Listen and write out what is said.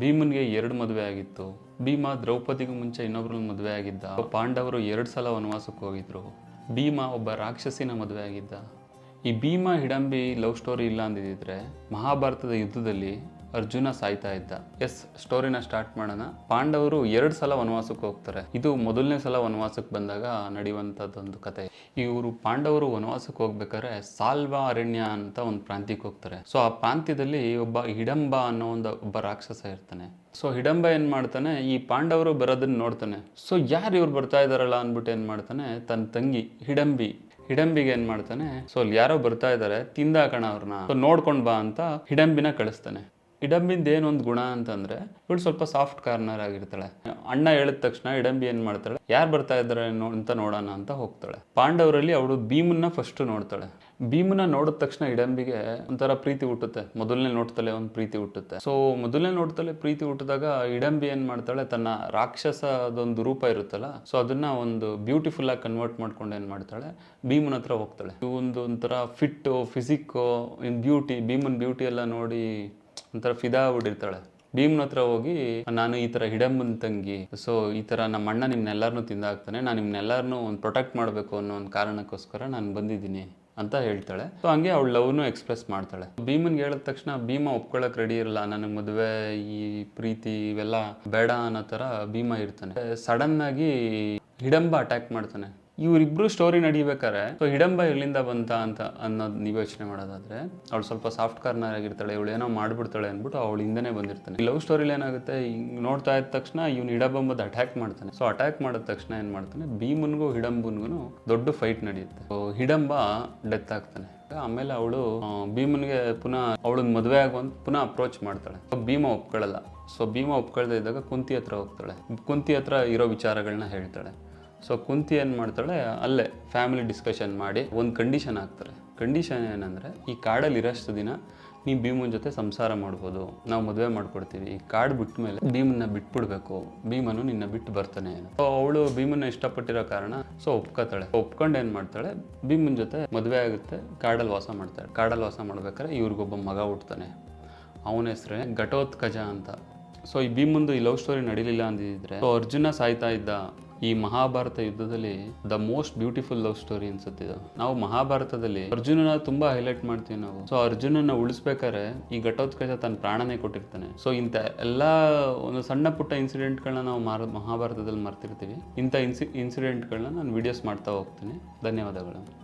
ಭೀಮನ್ಗೆ ಎರಡು ಮದುವೆ ಆಗಿತ್ತು. ಭೀಮ ದ್ರೌಪದಿಗೂ ಮುಂಚೆ ಇನ್ನೊಬ್ರನ್ನ ಮದುವೆ ಆಗಿದ್ದ. ಪಾಂಡವರು ಎರಡು ಸಲ ವನವಾಸಕ್ಕೆ ಹೋಗಿದ್ರು. ಭೀಮ ಒಬ್ಬ ರಾಕ್ಷಸಿನ ಮದುವೆ ಆಗಿದ್ದ. ಈ ಭೀಮ ಹಿಡಂಬಿ ಲವ್ ಸ್ಟೋರಿ ಇಲ್ಲ ಅಂದಿದ್ರೆ ಮಹಾಭಾರತದ ಯುದ್ಧದಲ್ಲಿ ಅರ್ಜುನ ಸಾಯ್ತಾ ಇದ್ದ. ಎಸ್, ಸ್ಟೋರಿನ ಸ್ಟಾರ್ಟ್ ಮಾಡೋಣ. ಪಾಂಡವರು ಎರಡು ಸಲ ವನವಾಸಕ್ಕೆ ಹೋಗ್ತಾರೆ. ಇದು ಮೊದಲನೇ ಸಲ ವನವಾಸಕ್ಕೆ ಬಂದಾಗ ನಡೆಯುವಂಥದ್ದೊಂದು ಕತೆ. ಇವರು ಪಾಂಡವರು ವನವಾಸಕ್ಕೆ ಹೋಗ್ಬೇಕಾದ್ರೆ ಸಾಲ್ವ ಅರಣ್ಯ ಅಂತ ಒಂದು ಪ್ರಾಂತ್ಯಕ್ಕೆ ಹೋಗ್ತಾರೆ. ಸೊ, ಆ ಪ್ರಾಂತ್ಯದಲ್ಲಿ ಒಬ್ಬ ಹಿಡಂಬ ಅನ್ನೋ ಒಂದು ಒಬ್ಬ ರಾಕ್ಷಸ ಇರ್ತಾನೆ. ಸೊ, ಹಿಡಂಬ ಏನ್ ಮಾಡ್ತಾನೆ? ಈ ಪಾಂಡವರು ಬರೋದನ್ನ ನೋಡ್ತಾನೆ. ಸೊ, ಯಾರು ಇವ್ರು ಬರ್ತಾ ಇದಾರಲ್ಲ ಅಂದ್ಬಿಟ್ಟು ಏನ್ ಮಾಡ್ತಾನೆ? ತನ್ನ ತಂಗಿ ಹಿಡಂಬಿ. ಹಿಡಂಬಿಗೆ ಏನ್ ಮಾಡ್ತಾನೆ? ಸೊ, ಅಲ್ಲಿ ಯಾರೋ ಬರ್ತಾ ಇದಾರೆ ತಿಂದಾಕಣ ಅವ್ರನ್ನ. ಸೊ, ನೋಡ್ಕೊಂಡ್ ಬಾ ಅಂತ ಹಿಡಂಬಿನ ಕಳಿಸ್ತಾನೆ. ಹಿಡಂಬಿಂದ ಒಂದು ಗುಣ ಅಂತಂದ್ರೆ ಇವಳು ಸ್ವಲ್ಪ ಸಾಫ್ಟ್ ಕಾರ್ನರ್ ಆಗಿರ್ತಾಳೆ. ಅಣ್ಣ ಹೇಳಿದ ತಕ್ಷಣ ಇಡಂಬಿ ಏನ್ ಮಾಡ್ತಾಳೆ? ಯಾರು ಬರ್ತಾ ಇದ್ದಾರೆ ಅಂತ ನೋಡೋಣ ಅಂತ ಹೋಗ್ತಾಳೆ. ಪಾಂಡವರಲ್ಲಿ ಅವಳು ಭೀಮನ್ನ ಫಸ್ಟ್ ನೋಡ್ತಾಳೆ. ಭೀಮನ್ನ ನೋಡಿದ ತಕ್ಷಣ ಇಡಂಬಿಗೆ ಒಂಥರ ಪ್ರೀತಿ ಹುಟ್ಟುತ್ತೆ. ಮೊದಲನೇ ನೋಡ್ತಲೇ ಒಂದು ಪ್ರೀತಿ ಹುಟ್ಟುತ್ತೆ. ಸೊ ಮೊದಲನೇ ನೋಡ್ತಲೇ ಪ್ರೀತಿ ಹುಟ್ಟಿದಾಗ ಇಡಂಬಿ ಏನು ಮಾಡ್ತಾಳೆ? ತನ್ನ ರಾಕ್ಷಸದೊಂದು ರೂಪ ಇರುತ್ತಲ್ಲ ಸೊ ಅದನ್ನ ಒಂದು ಬ್ಯೂಟಿಫುಲ್ ಆಗಿ ಕನ್ವರ್ಟ್ ಮಾಡ್ಕೊಂಡು ಏನ್ ಮಾಡ್ತಾಳೆ? ಭೀಮನ ಹತ್ರ ಹೋಗ್ತಾಳೆ. ಒಂದು ಒಂಥರ ಫಿಟ್ಟು ಫಿಸಿಕ್ಕು ಇನ್ ಬ್ಯೂಟಿ ಭೀಮನ್ ಬ್ಯೂಟಿ ಎಲ್ಲ ನೋಡಿ ಒಂಥರ ಫಿದಾ ಆಗ್ಬಿಟ್ಟಿರ್ತಾಳೆ. ಭೀಮ್ನ ಹತ್ರ ಹೋಗಿ, ನಾನು ಈ ಥರ ಹಿಡಂಬನ್ ತಂಗಿ ಸೊ ಈ ಥರ ನಮ್ಮ ಅಣ್ಣ ನಿಮ್ನೆಲ್ಲರನ್ನೂ ತಿಂದಾಕ್ತಾನೆ ನಾನು ನಿಮ್ನೆಲ್ಲರನ್ನೂ ಒಂದು ಪ್ರೊಟೆಕ್ಟ್ ಮಾಡಬೇಕು ಅನ್ನೋ ಒಂದು ಕಾರಣಕ್ಕೋಸ್ಕರ ನಾನು ಬಂದಿದ್ದೀನಿ ಅಂತ ಹೇಳ್ತಾಳೆ. ಸೊ ಹಂಗೆ ಅವಳು ಲವ್ನು ಎಕ್ಸ್ಪ್ರೆಸ್ ಮಾಡ್ತಾಳೆ. ಭೀಮನ್ಗೆ ಹೇಳಿದ ತಕ್ಷಣ, ಭೀಮ ಒಪ್ಕೊಳ್ಳೋಕೆ ರೆಡಿ ಇರಲ್ಲ, ನನಗೆ ಮದುವೆ, ಈ ಪ್ರೀತಿ ಇವೆಲ್ಲ ಬೇಡ ಅನ್ನೋ ಥರ ಭೀಮ ಇರ್ತಾನೆ. ಸಡನ್ನಾಗಿ ಹಿಡಂಬ ಅಟ್ಯಾಕ್ ಮಾಡ್ತಾನೆ. ಇವರಿಬ್ರು ಸ್ಟೋರಿ ನಡಿಬೇಕಾರೆ ಸೊ ಹಿಡಂಬ ಎಲ್ಲಿಂದ ಬಂತ ಅಂತ ಅನ್ನೋದು ನೀವು ಯೋಚನೆ ಮಾಡೋದಾದ್ರೆ, ಅವಳು ಸ್ವಲ್ಪ ಸಾಫ್ಟ್ ಕಾರ್ನರ್ ಆಗಿರ್ತಾಳೆ, ಇವಳು ಏನೋ ಮಾಡ್ಬಿಡ್ತಾಳೆ ಅಂದ್ಬಿಟ್ಟು ಅವಳ ಹಿಂದೆನೇ ಬಂದಿರ್ತಾನೆ. ಲವ್ ಸ್ಟೋರಿಲಿ ಏನಾಗುತ್ತೆ ಹಿಂಗ್ ನೋಡ್ತಾ ಇದ್ದ ತಕ್ಷಣ ಇವನು ಹಿಡಬಂಬದ್ ಅಟ್ಯಾಕ್ ಮಾಡ್ತಾನೆ. ಸೊ ಅಟ್ಯಾಕ್ ಮಾಡಿದ ತಕ್ಷಣ ಏನ್ ಮಾಡ್ತಾನೆ, ಭೀಮನ್ಗೂ ಹಿಡಂಬನ್ಗೂ ದೊಡ್ಡ ಫೈಟ್ ನಡೆಯುತ್ತೆ. ಸೊ ಹಿಡಂಬ ಡೆತ್ ಆಗ್ತಾನೆ. ಆಮೇಲೆ ಅವಳು ಭೀಮನ್ಗೆ ಪುನಃ ಅವಳನ್ನ ಮದುವೆ ಆಗುವಂತ ಪುನಃ ಅಪ್ರೋಚ್ ಮಾಡ್ತಾಳೆ. ಭೀಮ ಒಪ್ಕೊಳ್ಳಲ್ಲ ಸೊ ಭೀಮ ಒಪ್ಕೊಳ್ದೇ ಇದ್ದಾಗ ಕುಂತಿ ಹತ್ರ ಹೋಗ್ತಾಳೆ. ಕುಂತಿ ಹತ್ರ ಇರೋ ವಿಚಾರಗಳನ್ನ ಹೇಳ್ತಾಳೆ. ಸೊ ಕುಂತಿ ಏನು ಮಾಡ್ತಾಳೆ? ಅಲ್ಲೇ ಫ್ಯಾಮಿಲಿ ಡಿಸ್ಕಷನ್ ಮಾಡಿ ಒಂದು ಕಂಡೀಷನ್ ಹಾಕ್ತಾರೆ. ಕಂಡೀಷನ್ ಏನಂದರೆ, ಈ ಕಾಡಲ್ಲಿ ಇರೋಷ್ಟು ದಿನ ನೀವು ಭೀಮನ ಜೊತೆ ಸಂಸಾರ ಮಾಡ್ಬೋದು. ನಾವು ಮದುವೆ ಮಾಡ್ಕೊಡ್ತೀವಿ. ಈ ಕಾಡು ಬಿಟ್ಟ ಮೇಲೆ ಭೀಮನ್ನ ಬಿಟ್ಬಿಡ್ಬೇಕು. ಭೀಮನು ನಿನ್ನ ಬಿಟ್ಟು ಬರ್ತಾನೆ ಸೊ ಅವಳು ಭೀಮನ್ನ ಇಷ್ಟಪಟ್ಟಿರೋ ಕಾರಣ ಸೊ ಒಪ್ಕೋತಾಳೆ. ಒಪ್ಕೊಂಡು ಏನು ಮಾಡ್ತಾಳೆ? ಭೀಮನ ಜೊತೆ ಮದುವೆ ಆಗುತ್ತೆ, ಕಾಡಲ್ಲಿ ವಾಸ ಮಾಡ್ತಾಳೆ. ಕಾಡಲ್ಲಿ ವಾಸ ಮಾಡ್ಬೇಕಾದ್ರೆ ಇವ್ರಿಗೊಬ್ಬ ಮಗ ಹುಟ್ತಾನೆ. ಅವನ ಹೆಸರೇ ಘಟೋತ್ಕಜ ಅಂತ. ಸೊ ಈ ಭೀಮಂದು ಈ ಲವ್ ಸ್ಟೋರಿ ನಡೀಲಿಲ್ಲ ಅಂದಿದ್ರೆ ಸೊ ಅರ್ಜುನ ಸಾಯ್ತಾ ಇದ್ದ ಈ ಮಹಾಭಾರತ ಯುದ್ಧದಲ್ಲಿ the most beautiful love story ಅನ್ಸುತ್ತಿದ್ದು ನಾವು ಮಹಾಭಾರತದಲ್ಲಿ ಅರ್ಜುನನ ತುಂಬಾ ಹೈಲೈಟ್ ಮಾಡ್ತೀವಿ ನಾವು. ಸೊ ಅರ್ಜುನನ ಉಳಿಸ್ಬೇಕಾದ್ರೆ ಈ ಘಟೋತ್ಕಚ ತನ್ನ ಪ್ರಾಣನೇ ಕೊಟ್ಟಿರ್ತಾನೆ. ಸೊ ಇಂಥ ಎಲ್ಲಾ ಒಂದು ಸಣ್ಣ ಪುಟ್ಟ ಇನ್ಸಿಡೆಂಟ್ಗಳನ್ನ ನಾವು ಮಹಾಭಾರತದಲ್ಲಿ ಮರ್ತಿರ್ತೀವಿ. ಇಂಥ ಇನ್ಸಿ ಇನ್ಸಿಡೆಂಟ್ಗಳನ್ನ ನಾನು ವಿಡಿಯೋಸ್ ಮಾಡ್ತಾ ಹೋಗ್ತೀನಿ. ಧನ್ಯವಾದಗಳು.